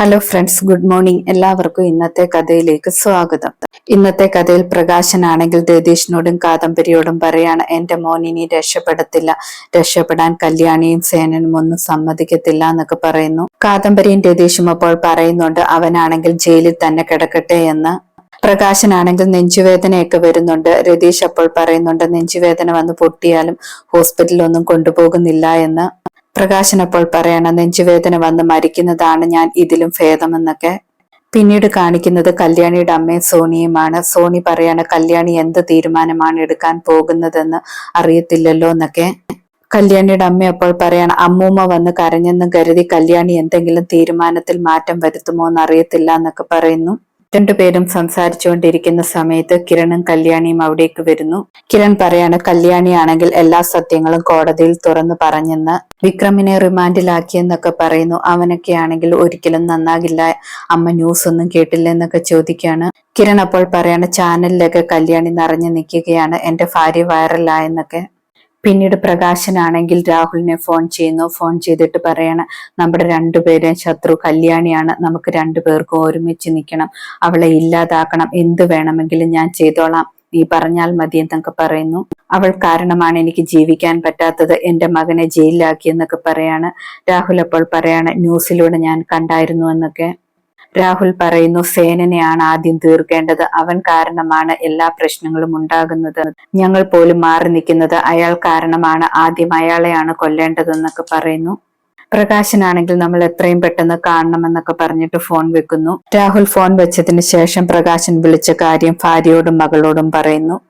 Hello friends good morning എല്ലാവർക്കും ഇന്നത്തെ കഥയിലേക്ക് സ്വാഗതം. ഇന്നത്തെ കഥയിൽ പ്രകാശനാണെങ്കിൽ രതീഷിനോടും കാദംബരിയോടും പറയാണ് എന്റെ മോൻ ഇനി രക്ഷപ്പെടത്തില്ല. രക്ഷപ്പെടാൻ കല്യാണിയും സേനനും ഒന്നും സമ്മതിക്കത്തില്ല എന്നൊക്കെ പറയുന്നു. കാദംബരിയും രതീഷും അപ്പോൾ പറയുന്നുണ്ട് അവനാണെങ്കിൽ ജയിലിൽ തന്നെ കിടക്കട്ടെ എന്ന്. പ്രകാശനാണെങ്കിൽ നെഞ്ചുവേദനയൊക്കെ വരുന്നുണ്ട്. രതീഷ് അപ്പോൾ പറയുന്നുണ്ട് നെഞ്ചുവേദന വന്ന് പൊട്ടിയാലും ഹോസ്പിറ്റലിൽ ഒന്നും കൊണ്ടുപോകുന്നില്ല എന്ന്. പ്രകാശൻ അപ്പോൾ പറയണം നെഞ്ചുവേദന വന്ന് മരിക്കുന്നതാണ് ഞാൻ ഇതിലും ഭേദമെന്നൊക്കെ. പിന്നീട് കാണിക്കുന്നത് കല്യാണിയുടെ അമ്മയും സോണിയുമാണ്. സോണി പറയാണ് കല്യാണി എന്ത് തീരുമാനമാണ് എടുക്കാൻ പോകുന്നതെന്ന് അറിയത്തില്ലല്ലോ എന്നൊക്കെ. കല്യാണിയുടെ അമ്മ അപ്പോൾ പറയാണ് അമ്മൂമ്മ വന്ന് കരഞ്ഞെന്ന് കരുതി കല്യാണി എന്തെങ്കിലും തീരുമാനത്തിൽ മാറ്റം വരുത്തുമോ എന്ന് അറിയത്തില്ല എന്നൊക്കെ പറയുന്നു. രണ്ടുപേരും സംസാരിച്ചുകൊണ്ടിരിക്കുന്ന സമയത്ത് കിരണും കല്യാണിയും അവിടേക്ക് വരുന്നു. കിരൺ പറയാണ് കല്യാണിയാണെങ്കിൽ എല്ലാ സത്യങ്ങളും കോടതിയിൽ തുറന്നു പറഞ്ഞെന്ന്. വിക്രമിനെ റിമാൻഡിലാക്കിയെന്നൊക്കെ പറയുന്നു. അവനൊക്കെ ആണെങ്കിൽ ഒരിക്കലും നന്നാകില്ല. അമ്മ ന്യൂസ് ഒന്നും കേട്ടില്ല എന്നൊക്കെ ചോദിക്കുകയാണ് കിരൺ അപ്പോൾ പറയാണ് ചാനലിലൊക്കെ കല്യാണി നിറഞ്ഞു നിൽക്കുകയാണ്. എന്റെ ഭാര്യ വൈറലായെന്നൊക്കെ പിന്നീട് പ്രകാശനാണെങ്കിൽ രാഹുലിനെ ഫോൺ ചെയ്യുന്നു. ഫോൺ ചെയ്തിട്ട് പറയണം നമ്മുടെ രണ്ടുപേരെയും ശത്രു കല്യാണിയാണ്. നമുക്ക് രണ്ടുപേർക്കും ഒരുമിച്ച് നിൽക്കണം. അവളെ ഇല്ലാതാക്കണം. എന്ത് വേണമെങ്കിലും ഞാൻ ചെയ്തോളാം. നീ പറഞ്ഞാൽ മതി എന്നൊക്കെ പറയുന്നു. അവൾ കാരണമാണ് എനിക്ക് ജീവിക്കാൻ പറ്റാത്തത്. എന്റെ മകനെ ജയിലിലാക്കി എന്നൊക്കെ പറയാണ്. രാഹുൽ അപ്പോൾ പറയാണ് ന്യൂസിലൂടെ ഞാൻ കണ്ടായിരുന്നു എന്നൊക്കെ. രാഹുൽ പറയുന്നു സേനനെയാണ് ആദ്യം തീർക്കേണ്ടത്. അവൻ കാരണമാണ് എല്ലാ പ്രശ്നങ്ങളും ഉണ്ടാകുന്നത്. ഞങ്ങൾ പോലും മാറി നിൽക്കുന്നത് അയാൾ കാരണമാണ്. ആദ്യം അയാളെയാണ് കൊല്ലേണ്ടതെന്നൊക്കെ പറയുന്നു. പ്രകാശനാണെങ്കിൽ നമ്മൾ എത്രയും പെട്ടെന്ന് കാണണമെന്നൊക്കെ പറഞ്ഞിട്ട് ഫോൺ വെക്കുന്നു. രാഹുൽ ഫോൺ വെച്ചതിന് ശേഷം പ്രകാശൻ വിളിച്ച കാര്യം ഭാര്യയോടും മകളോടും പറയുന്നു.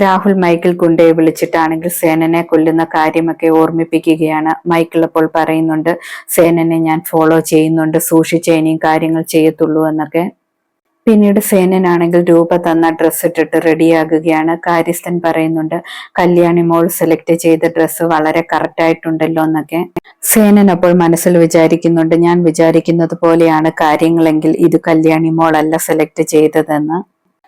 രാഹുൽ മൈക്കിൾ ഗുണ്ടയെ വിളിച്ചിട്ടാണെങ്കിൽ സേനനെ കൊല്ലുന്ന കാര്യമൊക്കെ ഓർമ്മിപ്പിക്കുകയാണ് മൈക്കിൾ അപ്പോൾ പറയുന്നുണ്ട് സേനനെ ഞാൻ ഫോളോ ചെയ്യുന്നുണ്ട് സൂക്ഷിച്ച ഇനിയും കാര്യങ്ങൾ ചെയ്യത്തുള്ളൂ എന്നൊക്കെ. പിന്നീട് സേനനാണെങ്കിൽ രൂപ തന്ന ഡ്രസ്സ് ഇട്ടിട്ട് റെഡിയാകുകയാണ് കാര്യസ്ഥൻ പറയുന്നുണ്ട് കല്യാണി മോൾ സെലക്ട് ചെയ്ത ഡ്രസ്സ് വളരെ കറക്റ്റ് ആയിട്ടുണ്ടല്ലോ എന്നൊക്കെ. സേനൻ അപ്പോൾ മനസ്സിൽ വിചാരിക്കുന്നുണ്ട് ഞാൻ വിചാരിക്കുന്നത് പോലെയാണ് കാര്യങ്ങളെങ്കിൽ ഇത് കല്യാണി മോൾ അല്ല സെലക്ട് ചെയ്തതെന്ന്.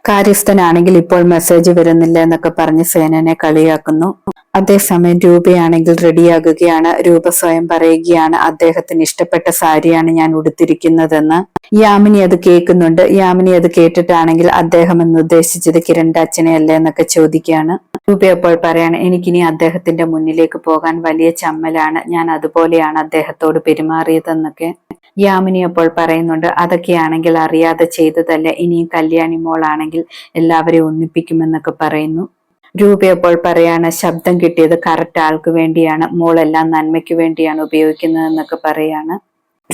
കാര്യസ്ഥനാണെങ്കിൽ ഇപ്പോൾ മെസ്സേജ് വരുന്നില്ല എന്നൊക്കെ പറഞ്ഞ് സേനനെ കളിയാക്കുന്നു. അതേസമയം രൂപയാണെങ്കിൽ റെഡിയാകുകയാണ്. രൂപ സ്വയം പറയുകയാണ്. അദ്ദേഹത്തിന് ഇഷ്ടപ്പെട്ട സാരിയാണ് ഞാൻ ഉടുത്തിരിക്കുന്നതെന്ന് യാമിനി അത് കേൾക്കുന്നുണ്ട്. യാമിനി അത് കേട്ടിട്ടാണെങ്കിൽ അദ്ദേഹം എന്ന് ഉദ്ദേശിച്ചത് കിരണിന്റെ അച്ഛനെ അല്ലേ എന്നൊക്കെ ചോദിക്കുകയാണ്. രൂപ അപ്പോൾ പറയാണ് എനിക്കിനി അദ്ദേഹത്തിന്റെ മുന്നിലേക്ക് പോകാൻ വലിയ ചമ്മലാണ്. ഞാൻ അതുപോലെയാണ് അദ്ദേഹത്തോട് പെരുമാറിയതെന്നൊക്കെ. യാമിനി അപ്പോൾ പറയുന്നുണ്ട് അതൊക്കെയാണെങ്കിൽ അറിയാതെ ചെയ്തതല്ല? ഇനിയും കല്യാണി മോളാണെങ്കിൽ എല്ലാവരെയും ഒന്നിപ്പിക്കുമെന്നൊക്കെ പറയുന്നു. രൂപ അപ്പോൾ പറയാണ് ശബ്ദം കിട്ടിയത് കറക്റ്റ് ആൾക്ക് വേണ്ടിയാണ്. മോളെല്ലാം നന്മയ്ക്ക് വേണ്ടിയാണ് ഉപയോഗിക്കുന്നത് എന്നൊക്കെ പറയാണ്.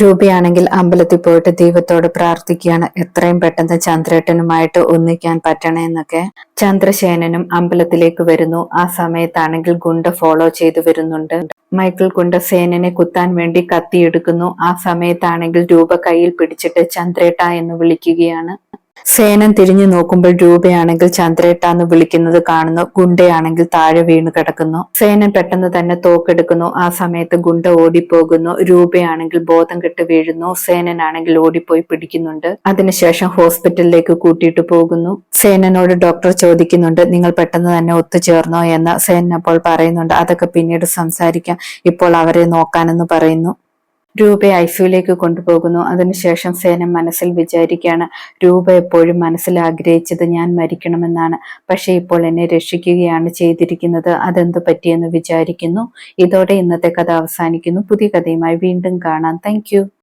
രൂപയാണെങ്കിൽ അമ്പലത്തിൽ പോയിട്ട് ദൈവത്തോട് പ്രാർത്ഥിക്കുകയാണ്. എത്രയും പെട്ടെന്ന് ചന്ദ്രേട്ടനുമായിട്ട് ഒന്നിക്കാൻ പറ്റണേ എന്നൊക്കെ ചന്ദ്രശേനനും അമ്പലത്തിലേക്ക് വരുന്നു. ആ സമയത്താണെങ്കിൽ ഗുണ്ട ഫോളോ ചെയ്തു വരുന്നുണ്ട്. മൈക്കിൾ ഗുണ്ട സേനനെ കുത്താൻ വേണ്ടി കത്തിയെടുക്കുന്നു. ആ സമയത്താണെങ്കിൽ രൂപ കയ്യിൽ പിടിച്ചിട്ട് ചന്ദ്രേട്ട എന്ന് വിളിക്കുകയാണ്. സേനൻ തിരിഞ്ഞു നോക്കുമ്പോൾ രൂപയാണെങ്കിൽ ചന്ദ്രേട്ട എന്ന് വിളിക്കുന്നത് കാണുന്നു ഗുണ്ടയാണെങ്കിൽ താഴെ വീണ് കിടക്കുന്നു. സേനൻ പെട്ടെന്ന് തന്നെ തോക്കെടുക്കുന്നു. ആ സമയത്ത് ഗുണ്ട ഓടിപ്പോകുന്നു. രൂപയാണെങ്കിൽ ബോധം കെട്ട് വീഴുന്നു. സേനനാണെങ്കിൽ ഓടിപ്പോയി പിടിക്കുന്നുണ്ട്. അതിനുശേഷം ഹോസ്പിറ്റലിലേക്ക് കൂട്ടിയിട്ട് പോകുന്നു. സേനനോട് ഡോക്ടർ ചോദിക്കുന്നുണ്ട് നിങ്ങൾ പെട്ടെന്ന് തന്നെ ഒത്തുചേർന്നോ? എന്ന് സേനൻ അപ്പോൾ പറയുന്നുണ്ട് അതൊക്കെ പിന്നീട് സംസാരിക്കാം. ഇപ്പോൾ അവരെ നോക്കാനെന്ന് പറയുന്നു. രൂപയെ ഐസിയുലേക്ക് കൊണ്ടുപോകുന്നു. അതിനുശേഷം സേന മനസ്സിൽ വിചാരിക്കുകയാണ് രൂപ എപ്പോഴും മനസ്സിൽ ആഗ്രഹിച്ചത് ഞാൻ മരിക്കണമെന്നാണ്. പക്ഷെ ഇപ്പോൾ എന്നെ രക്ഷിക്കുകയാണ് ചെയ്തിരിക്കുന്നത്. അതെന്ത് പറ്റിയെന്ന് വിചാരിക്കുന്നു. ഇതോടെ ഇന്നത്തെ കഥ അവസാനിക്കുന്നു. പുതിയ കഥയുമായി വീണ്ടും കാണാം. താങ്ക്